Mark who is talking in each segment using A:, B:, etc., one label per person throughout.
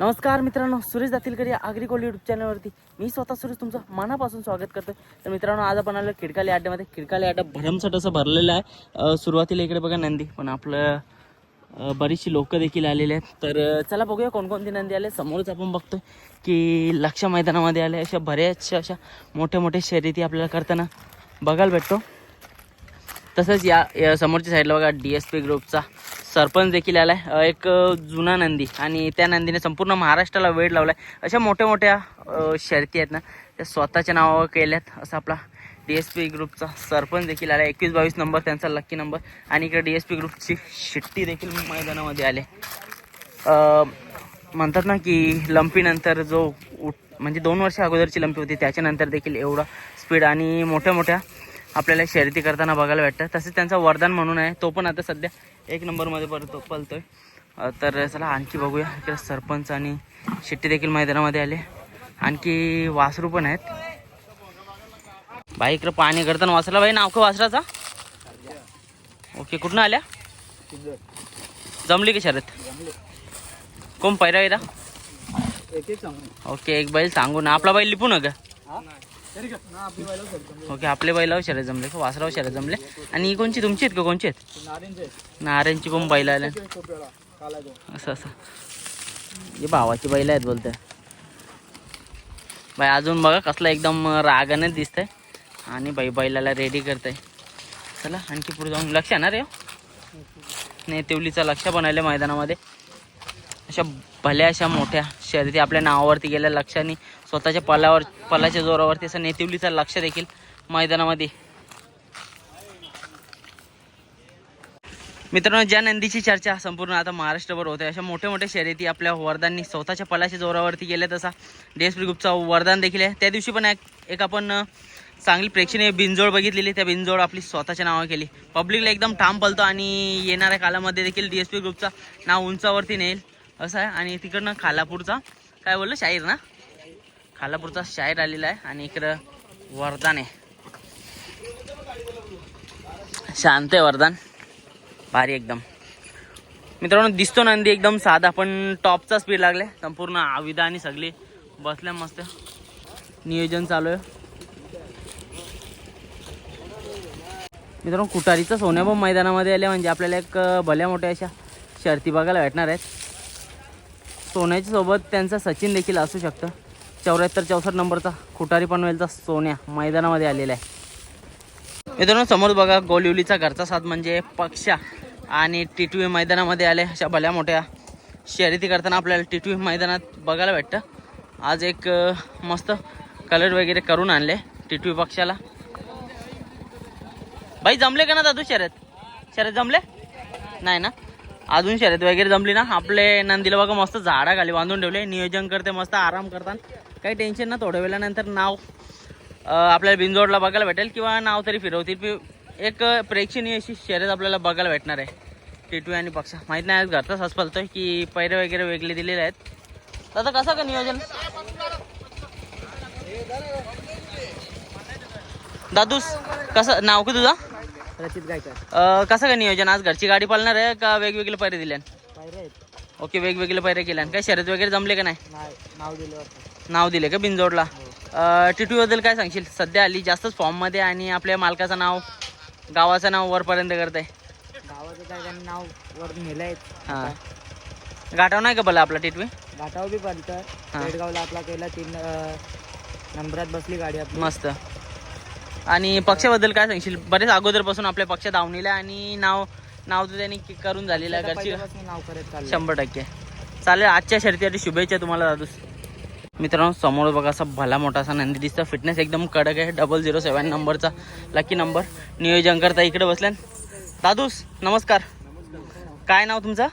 A: नमस्कार मित्रांनो सुरेश दातीलकर या आग्रिकोल यूट्यूब चॅनलवरती मी स्वतः सुरेश तुमचं मनापासून स्वागत करतो तर मित्रांनो आज आपण आलो खिडकाली अड्ड्यामध्ये खिडकाली अड्डा भरमसाठ असं भरलेलं आहे. सुरुवातीला इकडे बघा नंदी पण आपलं बरीचशी लोक देखील आलेले आहेत. तर चला बघूया कोणकोणती नंदी आले. समोरच आपण बघतो की लक्ष मैदानामध्ये आले अशा बऱ्याचशा अशा मोठ्या मोठ्या शर्यती आपल्याला करताना बघायला भेटतो. तसंच या या समोरच्या साईडला बघा डी एस पी ग्रुपचा सरपंच देखील आला आहे एक जुना नंदी. आणि त्या नंदीने संपूर्ण महाराष्ट्राला वेळ लावला आहे अशा मोठ्या मोठ्या शर्ती आहेत ना त्या स्वतःच्या नावावर केल्यात असं आपला डी एस पी ग्रुपचा सरपंच देखील आला एकवीस बावीस नंबर त्यांचा लक्की नंबर आणि इकडे डी एस पी ग्रुपची शिट्टी देखील मैदानामध्ये आले. म्हणतात ना की लंपीनंतर जो उठ म्हणजे दोन वर्ष अगोदरची लंपी होती त्याच्यानंतर देखील एवढा स्पीड आणि मोठ्या मोठ्या आपल्याला शर्यती करताना बघायला भेटतं. तसेच त्यांचा वरदान म्हणून आहे. तो पण आता सध्या एक नंबरमध्ये पळतो पळतोय. अ, तर चला आणखी बघूया. इकडे सरपंच आणि शिट्टी देखील मैदानामध्ये आले. आणखी वासरू पण आहेत. बाई इकडं पाणी करताना वासरा बाई नाव का वासराचा? ओके कुठनं आल्या? जमली की शर्यत कोण पैरा वेरा ओके एक बैल सांगू ना. आपला बैल लिपू ना का ओके आपले बैला शर्यत जमले का वासरावर शर्यत जमले. आणि ही कोणची? तुमची आहेत का? कोणची आहेत? नारायणची कोण बैल आल्या. असं असं. हे भावाची बैल आहेत बोलते बाई अजून बघा कसला एकदम रागाने दिसतंय. आणि बाई बैलाला रेडी करतंय. चला आणखी पुढे जाऊन लक्ष येणार आहे नाही हो? तेवलीचं लक्ष बनवलं मैदानामध्ये. अशा भल्या अशा मोठ्या शर्यती आपल्या नावावरती गेल्या. लक्षाने स्वतःच्या पलावर पलाच्या जोरावरती असं नेतिवलीचं लक्ष देखील मैदानामध्ये. मित्रांनो ज्या नंदीची चर्चा संपूर्ण आता महाराष्ट्रभर होते अशा मोठ्या मोठ्या शर्यती आपल्या वरदाननी स्वतःच्या पलाच्या जोरावरती गेल्या. तसा डी एस पी ग्रुपचा वरदान देखील आहे. त्या दिवशी पण एक एक आपण चांगली प्रेक्षणीय बिंजोड बघितलेली. त्या बिंजोड आपली स्वतःच्या नावावर केली. पब्लिकला एकदम ठाम पलतो आणि येणाऱ्या कालामध्ये देखील डी एस पी ग्रुपचा नाव उंचावरती नेईल. असं आहे. आणि तिकडनं खालापूरचा काय बोललं शाहीर ना? खालापूरचा शाहीर आलेला आहे. आणि इकडं वरदान आहे. शांत आहे वरदान. भारी एकदम. मित्रांनो दिसतो नंदी एकदम साधा पण टॉपचा स्पीड लागले. संपूर्ण आविदा आणि सगळी बसल्या मस्त. नियोजन चालू आहे. मित्रांनो कुटारीचं सोन्याबॉम्ब मैदानामध्ये आले म्हणजे आपल्याला एक भल्या मोठ्या अशा शर्ती बघायला भेटणार आहेत. सोन्याच्या सोबत त्यांचा सचिन देखील असू शकतं. चौऱ्याहत्तर चौसष्ट नंबरचा खुटारी पनवेलचा सोन्या मैदानामध्ये आलेला आहे. मित्रांनो समोर बघा गोलिवलीचा घरचा साथ म्हणजे पक्षा आणि टिटवी मैदानामध्ये आले अशा भल्या मोठ्या शर्यती करताना आपल्याला टिटवी मैदानात बघायला भेटतं. आज एक मस्त कलर वगैरे करून आणले टिटवी पक्षाला. बाई जमले का ना दादू शर्यत? शर्यत जमले? नाही ना? अजून शर्यत वगैरे जमली ना. आपले नंदीला बघा मस्त झाडाखाली बांधून ठेवले. नियोजन करते मस्त आराम करतात. काही टेन्शन ना थोड्या वेळानंतर नाव आपल्याला बिंजोडला बघायला भेटेल किंवा नाव तरी फिरवतील. एक प्रेक्षणीय अशी शर्यत आपल्याला बघायला भेटणार आहे. टिटू आणि पक्षा. माहीत नाही आज घरचा सस पलतोय की पैरे वगैरे वेगळे दिलेले आहेत. दादा कसं का नियोजन? दादूस कसं नाव का तुझं?
B: रचित गायकर
A: अं, कसं का नियोजन? आज घरची गाडी पालणार आहे का वेगवेगळे पैरे दिले?
B: पायरे आहेत.
A: ओके वेगवेगळे पैरे केले. काय शर्यत वगैरे जमले का नाही?
B: नाव दिलं
A: नाव दिले का बिंजोडला टिटू बद्दल काय सांगशील? सध्या आली जास्तच फॉर्ममध्ये आणि आपल्या मालकाचं नाव गावाचं नाव वरपर्यंत करत आहे
B: गावाचं काय त्यांनी नाव वर नेलं आहेत
A: हां. गाठाव नाही का भला आपला टिटवी?
B: घाटाव बी पडतं.
A: हा.
B: पेडगावला आपला केला तीन नंबरात बसली गाडी आपली.
A: मस्त. आणि पक्षाबद्दल काय सांगशील? बरेच अगोदरपासून आपल्या पक्ष धावणीला आणि नाव नाव तर त्यांनी करून झालेलं आहे घरची.
B: नाव करत
A: शंभर टक्के. चालेल आजच्या शर्तीसाठी शुभेच्छा तुम्हाला दादूस मित्रांनो समोर बघा असा भला मोठा असा नंदी दिसतो फिटनेस एकदम कडक आहे. डबल झिरो सेवन नंबरचा लकी नंबर नियोजन करता इकडे बसल्यान. दादूस नमस्कार. काय नाव तुमचं?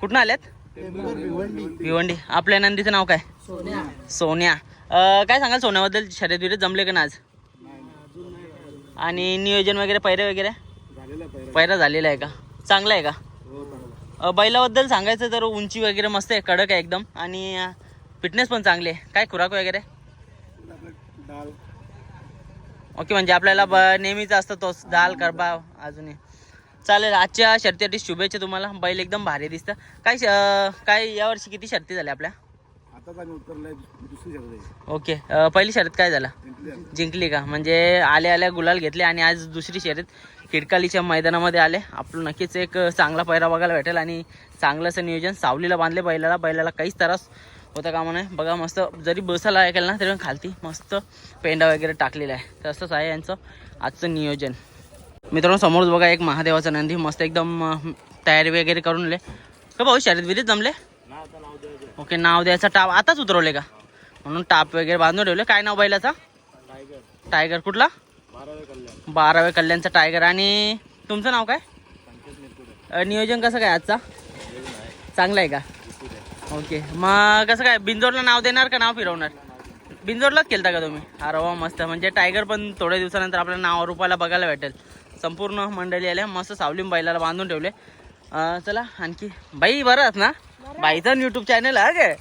A: कुठनं आल्यात? भिवंडी. आपल्या नंदीचं नाव काय? सोन्या. अं, काय सांगाल? सोन्याबद्दल शर्यत बिर्यत जमले का ना आज? आणि नियोजन वगैरे पैरे वगैरे? पैरा झालेला आहे का? चांगला आहे का? अ, बैलाबद्दल सांगायचं तर उंची वगैरे मस्त आहे कडक आहे एकदम. आणि फिटनेस पण चांगली आहे. काय खुराक वगैरे? ओके म्हणजे आपल्याला ब नेहमीच असतं तोच. दाल करबा अजूनही. चालेल आजच्या शर्तीसाठी शुभेच्छा तुम्हाला. बैल एकदम भारी दिसतं. काय काय यावर्षी किती शर्ती झाल्या आपल्या?
C: आताच आम्ही उतरलाय दुसरी आहे
A: ओके अं, पहिली शर्यत काय झाला?
C: जिंकली आम्ही.
A: जिंकली का? म्हणजे आल्या आल्या गुलाल घेतले आणि आज दुसरी शर्यत खिडकालीच्या मैदानामध्ये आले. आपलं नक्कीच एक चांगला पैरा बघायला भेटेल आणि चांगलं असं नियोजन. सावलीला बांधले बैलाला. बैलाला काहीच त्रास होता कामा नाही बघा मस्त जरी बसायला ऐकायला ना तरी पण खालती मस्त पेंडा वगैरे टाकलेला आहे. तसंच आहे यांचं आजचं नियोजन. मित्रांनो समोरच बघा एक महादेवाचा नंदी. मस्त एकदम अं, तयारी वगैरे करून ले का भाऊ शर्यत विरीत जमले? ओके नाव द्यायचं टाप आताच उतरवले का? म्हणून टाप वगैरे बांधून ठेवले. काय नाव बैलाचा? टायगर. कुठला? बाराव्या कल्याणचा टायगर. आणि तुमचं नाव काय? नियोजन कसं काय आजचा? चांगलं आहे का? ओके. मग कसं काय बिंजोरला नाव देणार का नाव फिरवणार? बिंजोरलाच केलता का तुम्ही? अरे वा मस्त. म्हणजे टायगर पण थोड्या दिवसानंतर आपल्या नाव रूपाला बघायला भेटेल. संपूर्ण मंडळी आल्या मस्त सावलीम बैलाला बांधून ठेवले. चला आणखी. बाई बरं आहात ना? बाईचा युट्यूब चॅनल आहे काय?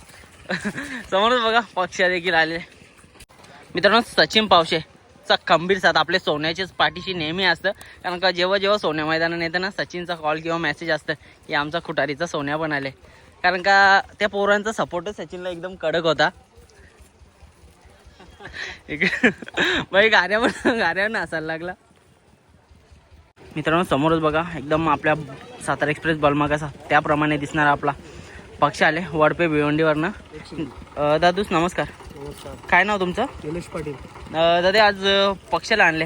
A: समोरच बघा पक्ष देखील आले मित्रांनो सचिन पावशे चा खंबीर साथ. आपले सोन्याचेच पाठीशी नेहमी असतं. कारण का जेव्हा जेव्हा सोन्या मैदानात येतं ना सचिनचा कॉल किंवा मेसेज असतं की आमचा खुटारीचा सोन्या पण आले. कारण का त्या पोरांचा सपोर्टच सचिनला एकदम कडक होता. भाई बाई गाऱ्यावर असायला लागला. मित्रांनो समोरच बघा एकदम आपल्या सातारा एक्सप्रेस बलमा कसा त्याप्रमाणे दिसणार आपला. पक्ष आले वडपे भिवंडीवरनं. दादूस नमस्कार.
C: नमस्कार.
A: काय नाव तुमचं?
C: निलेश पाटील.
A: दादा आज पक्षाला आणले.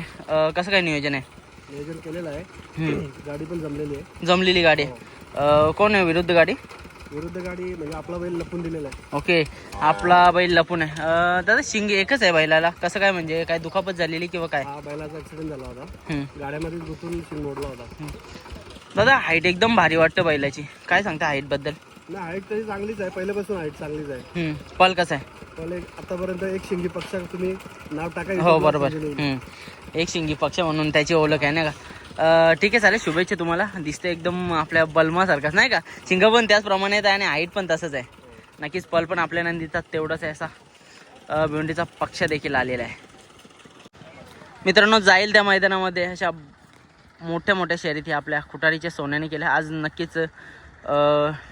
A: कसं काय नियोजन आहे?
C: नियोजन केलेलं आहे. गाडी पण जमलेली आहे.
A: जमलेली गाडी. आहे. अं, कोण आहे विरुद्ध गाडी?
C: विरुद्ध गाडी म्हणजे आपला बैल लपून दिलेला आहे.
A: ओके. आपला बैल लपून आहे. दादा शिंग एकच आहे बैलाला. कसं काय म्हणजे काय दुखापत झालेली किंवा काय?
C: हा बैलाचा ऍक्सिडेंट झाला होता. गाड्यामध्ये गुतून शिंग मोडला होता.
A: दादा हाईट एकदम भारी वाटतं बैलाची. काय सांगता हाईटबद्दल?
C: नाही हाईट तरी चांगलीच आहे. पहिल्यापासून हाईट चांगलीच आहे.
A: हम्म. पल कसं आहे?
C: पण एक आतापर्यंत एक शिंगी पक्षा तुम्ही नाव टाका
A: हो बरोबर. हम्म. एक शिंगी पक्ष म्हणून त्याची ओळख आहे नाही का? अं, ठीक आहे चालेल. शुभेच्छा तुम्हाला. दिसते एकदम आपल्या बलमासारखाच नाही का? शिंग पण त्याचप्रमाणे आहे आणि हाईट पण तसंच आहे. नक्कीच पल पण आपल्या नंदीचा तेवढाच आहे असा अं, भिवंडीचा पक्ष देखील आलेला आहे. मित्रांनो जाईल त्या मैदानामध्ये अशा मोठ्या मोठ्या शर्यती आपल्या खुटारीच्या सोन्याने केल्या. आज नक्कीच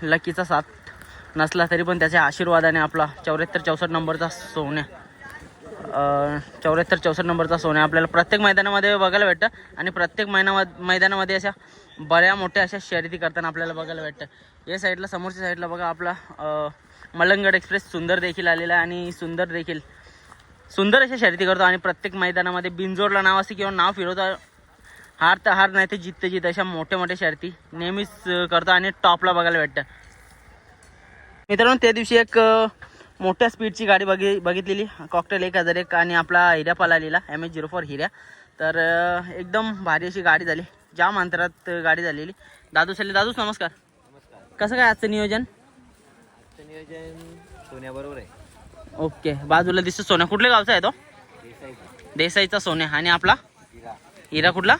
A: लकीचा साथ नसला तरी पण त्याच्या आशीर्वादाने आपला चौऱ्याहत्तर चौसष्ट नंबरचा सोन्या चौऱ्याहत्तर चौसष्ट नंबरचा सोन्या आपल्याला प्रत्येक मैदानामध्ये बघायला भेटतं आणि प्रत्येक महिना मैदानामध्ये अशा बऱ्या मोठ्या अशा शर्यती करताना आपल्याला बघायला भेटतं. या साईडला समोरच्या साईडला बघा आपला मलंगड एक्सप्रेस सुंदर देखील आलेला आहे आणि सुंदर देखील सुंदर अशा शर्यती करतो आणि प्रत्येक मैदानामध्ये बिनजोडला नाव असते किंवा नाव फिरवता हार तर हार नाही ते जित ते जित अशा मोठ्या मोठ्या शर्यती नेहमीच करतो आणि टॉपला बघायला भेटतं. मित्रांनो त्या दिवशी एक मोठ्या स्पीडची गाडी बघि बघितलेली. कॉकटेल एक हजार एक आणि आपला हिऱ्या पलालेला एम एच झिरो फोर हिऱ्या. तर एकदम भारी अशी गाडी झाली. जाम अंतरात गाडी झालेली. दादू सल्ले दादूच नमस्कार. कसं काय आजचं नियोजन?
B: नियोजन सोन्याबरोबर आहे.
A: ओके बाजूला दिसतो सोन्या. कुठल्या गावचा आहे तो? देसाईचा. सोन्या. आणि आपला? हिरा कुठला?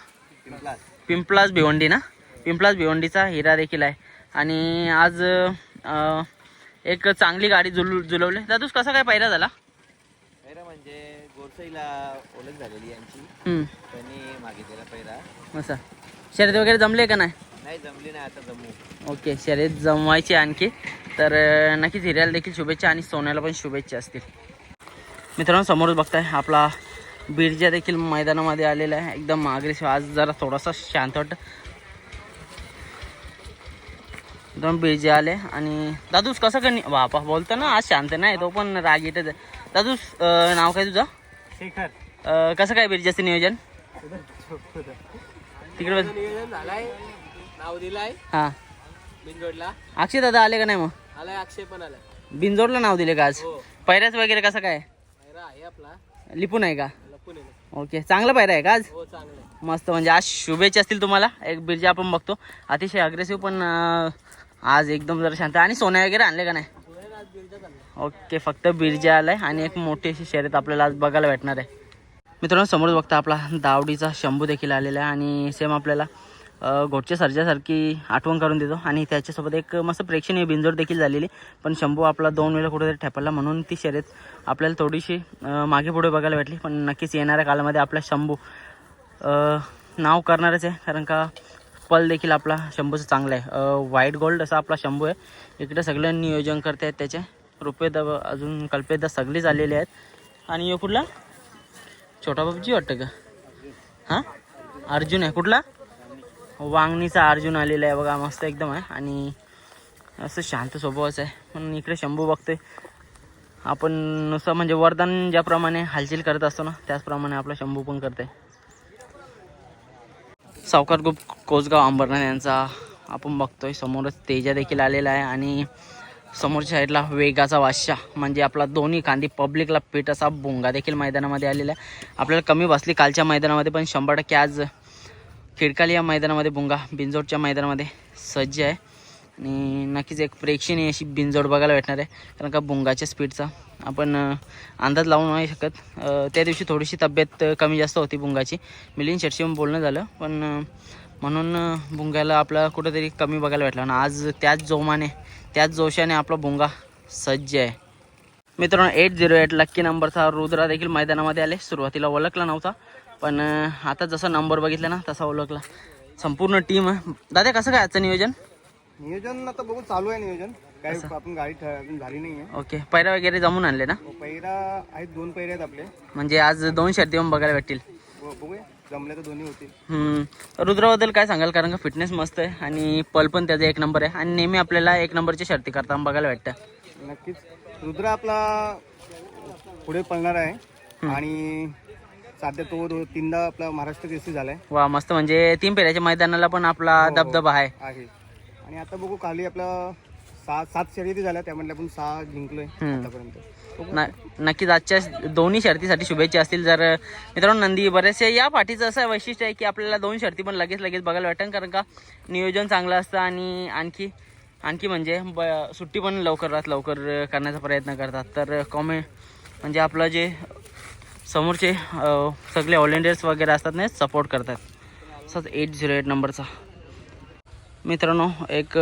A: पिंपलास भिवंडी ना? पिंपलास भिवंडीचा हिरा देखील आहे. आणि आज एक चांगली गाडी जुल जुलवली. दादूस कसा काय पायरा झाला?
B: पैरा म्हणजे गोरसाईला ओळख झालेली यांची. त्यांनी मागितलेला पैरा
A: असं शर्यत वगैरे जमले का नाही?
B: नाही जमली नाही आता जमू.
A: ओके शर्यत जमवायची आणखी. तर नक्कीच हिऱ्याला देखील शुभेच्छा आणि सोन्याला पण शुभेच्छा असतील. मित्रांनो समोरच बघताय आपला बिरजा देखील मैदानामध्ये आलेला आहे. एकदम अग्रेसिव्ह आज जरा थोडासा शांत वाटतं. दोन बिरजे आले. आणि दादूस कसं का नि- बापा बोलतो ना आज शांत नाही तो पण राग येतच दादूस नाव काय तुझं?
C: शेखर.
A: कसं काय बिरजाचं नियोजन? तिकडे
B: नाव दिलाय.
A: हां.
B: बिनजोडला.
A: अक्षय दादा आले का नाही मग?
B: आलाय अक्षय पण आलाय.
A: बिनजोडला नाव दिले का आज?
B: हो.
A: पैऱ्याच वगैरे कसं काय?
B: पैरा आहे आपला.
A: लिपून आहे का? ओके चांगला पायरा आहे का आज?
B: हो
A: मस्त म्हणजे आज शुभेच्छा असतील तुम्हाला. एक बिरजा आपण बघतो. अतिशय अग्रेसिव्ह पण आज एकदम जरा शांत. आणि सोन्या वगैरे आणले का नाही? ओके फक्त बिरजा आलाय आणि एक मोठी अशी शर्यत आपल्याला आज बघायला भेटणार आहे. मित्रांनो समोर बघता आपला दावडीचा शंभू देखील आलेला आहे आणि सेम आपल्याला घोटच्या सर्जासारखी आठवण करून देतो. आणि त्याच्यासोबत एक मस्त प्रेक्षणीय बिंजोड देखील झालेली. पण शंभू आपला दोन वेळा कुठेतरी ठेपला म्हणून ती शर्यत आपल्याला थोडीशी मागे पुढे बघायला भेटली. पण नक्कीच येणाऱ्या काळामध्ये आपला शंभू नाव करणारच आहे. कारण का पल देखील आपला शंभूचं चांगला आहे. व्हाईट गोल्ड असा आपला शंभू आहे. इकडे सगळं नियोजन करते आहेत त्याचे रुपये अजून कल्पेदा सगळीच आलेले आहेत. आणि यो कुठला? छोटा बाबजी वाटतं का? हां? अर्जुन आहे. कुठला? वांगणीचा अर्जुन आलेला आहे बघा मस्त एकदम आहे. आणि असं शांत स्वभावच आहे. पण इकडे शंभू बघतोय. आपण नुसतं म्हणजे वरदान ज्याप्रमाणे हालचाल करत असतो ना त्याचप्रमाणे आपला शंभू पण करते सावकार ग्रुप कोसगाव अंबरनाथ यांचा आपण बघतोय. समोरच तेजा देखील आलेला आहे. आणि समोरच्या साईडला वेगाचा वाशा म्हणजे आपला दोन्ही कांदी पब्लिकला पीठ असा भोंगा देखील मैदानामध्ये आलेला आहे. आपल्याला कमी बसली कालच्या मैदानामध्ये पण शंभर टक्के आज खिडकाली या मैदानामध्ये भुंगा बिंजोडच्या मैदानामध्ये सज्ज आहे. आणि नक्कीच एक प्रेक्षणीय अशी बिंजोड बघायला भेटणार आहे. कारण का बुंगाच्या स्पीडचा आपण अंदाज लावू नाही शकत. त्या दिवशी थोडीशी तब्येत कमी जास्त होती बुंगाची. मिलिंद शेटशीहून बोलणं झालं. पण म्हणून अं, भुंग्याला आपला कुठंतरी कमी बघायला भेटला. आणि आज त्याच जोमाने त्याच जोशाने आपला भुंगा सज्ज आहे. मित्रांनो एट झिरो एट लक्की नंबरचा रुद्रा देखील मैदानामध्ये आले. सुरुवातीला ओळखला नव्हता. पण आता जसा नंबर बघितला ना तसा ओळखला. संपूर्ण टीम दादा कसं काय आजचं नियोजन?
C: नियोजन आता बघू चालू आहे नियोजन. काय आपण गाडी झाली नाही आहे
A: ओके. पैरा वगैरे जमून आणले ना?
C: पैरा आहेत दोन पैरे आहेत आपले.
A: म्हणजे आज दोन शर्ती पण बघायला भेटतील.
C: बघूया. जमले तर दोन्ही होतील.
A: रुद्राबद्दल काय सांगाल? कारण का फिटनेस मस्त आहे आणि पल पण त्याचा एक नंबर आहे. आणि नेहमी आपल्याला एक नंबरची शर्ती करताना बघायला भेटतं.
C: नक्कीच. रुद्र आपला पुढे पळणार आहे. आणि सध्या तो दो- तीनदा आपला महाराष्ट्र केसरी झालाय.
A: वा मस्त. म्हणजे तीन पेऱ्याच्या मैदानाला पण आपला दबदबा आहे.
C: आहे. आणि आता बघू खाली आपला सहा सात शर्यती झाल्या. त्यामधल्या आपण सहा जिंकलोय
A: हम्म.
C: आतापर्यंत.
A: न- नक्कीच आजच्या दोन्ही शर्तीसाठी शुभेच्छा असतील. जर मित्रांनो नंदी बरेचसे या पाठीचं असं वैशिष्ट्य आहे की आपल्याला दोन शर्ती पण लगेच लगेच बघायला भेटतं कारण का नियोजन चांगलं असतं आणि आणखी आणखी म्हणजे ब सुट्टी पण लवकरात लवकर करण्याचा प्रयत्न करतात. तर कॉमेंट म्हणजे आपलं जे समोरचे सगळे ऑल इंडियर्स वगैरे असतात ना सपोर्ट करतात. असंच एट झिरो एट नंबरचा मित्रांनो एक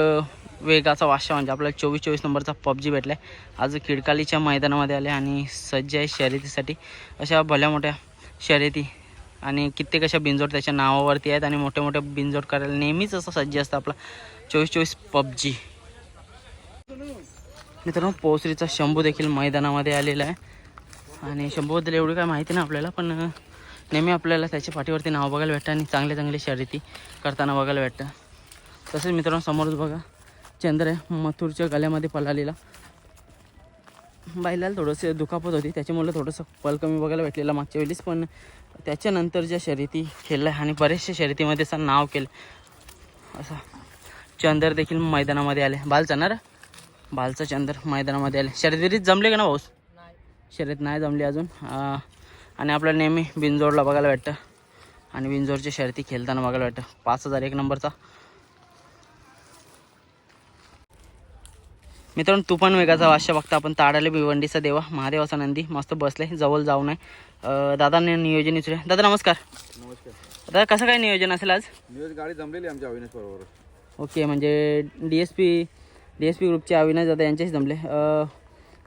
A: वेगाचा वाशा म्हणजे आपल्याला चोवीस चोवीस नंबरचा पबजी भेटला आहे आज खिडकालीच्या मैदानामध्ये आले आणि सज्ज आहे शर्यतीसाठी. अशा भल्या मोठ्या शर्यती आणि कित्येक अशा बिंजोड त्याच्या नावावरती आहेत आणि मोठ्या मोठ्या बिंजोड करायला नेहमीच असं सज्ज असतं आपला. चोवीस चोवीस पबजी. मित्रांनो पोसरीचा शंभू देखील मैदानामध्ये आलेला आहे. आणि शंभूबद्दल एवढी काय माहिती नाही आपल्याला पण नेहमी आपल्याला त्याच्या पाठीवरती नाव बघायला भेटतं आणि चांगले चांगले शर्यती करताना बघायला भेटतं. तसेच मित्रांनो समोरच बघा चंद्र आहे मथुरच्या गळ्यामध्ये पलालेला बैलाला थोडंसं दुखापत होती त्याच्यामुळे थोडंसं पल कमी बघायला भेटलेला मागच्या वेळेस पण त्याच्यानंतर ज्या शर्यती खेळल्या आणि बरेचशा शर्यतीमध्ये असं नाव केलं. असा चंदर देखील मैदानामध्ये आले. बाल चालणार? बालचा चंदर मैदानामध्ये आले. शर्यतीत जमले का ना भाऊस? शर्यत नाही जमली अजून. आणि आपल्याला नेहमी बिंजोडला बघायला भेटतं. आणि बिंजोडच्या शर्यती खेळताना बघायला भेटतं. पाच हजार एक नंबरचा. मित्रांनो तू पण वेगाचा वाश्य बघता. आपण ताडाले भिवंडीचा देवा महादेवाचा नंदी मस्त बसले. जवळ जाऊ नये. दादाने नियोजन विचारूया दादा नमस्कार.
C: नमस्कार.
A: दादा कसं काय नियोजन असेल आज?
C: नियोज गाडी जमलेली आमच्या अविनाश बरोबर
A: ओके म्हणजे D S P D S P ग्रुपचे अविनाश दादा यांच्याशी जमले.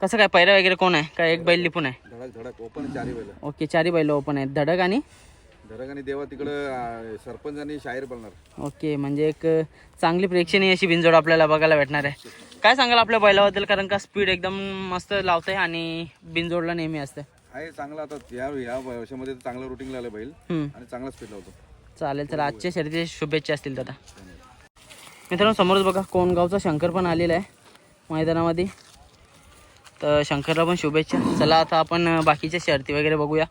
A: कसं काय पैरा वगैरे कोण आहे? का एक बैल लिपून आहे?
C: धडक धडक ओपन चारी बैल.
A: ओके चारी बैल ओपन आहेत. धडक आणि?
C: धडक आणि देवा तिकडं सरपंच आणि शाहीर बोलणार.
A: ओके म्हणजे एक चांगली प्रेक्षणीय अशी बिंजोड आपल्याला बघायला भेटणार आहे. काय सांगाल आपल्या बैलाबद्दल? कारण का स्पीड एकदम मस्त लावतंय आणि बिंजोडला नेहमी असतं
C: आहे चांगला आता या या वर्षामध्ये तर चांगलं रुटीन लागलं बैल.
A: हम्म.
C: आणि चांगला स्पीड लावतो.
A: चालेल तर आजच्या शर्यतीच्या शुभेच्छा असतील दादा. मित्रांनो समोरच बघा कोणगावचा शंकर पण आलेला आहे मैदानामध्ये. तर शंकरला पण शुभेच्छा. चला आता आपण बाकीच्या शर्ती वगैरे बघूया.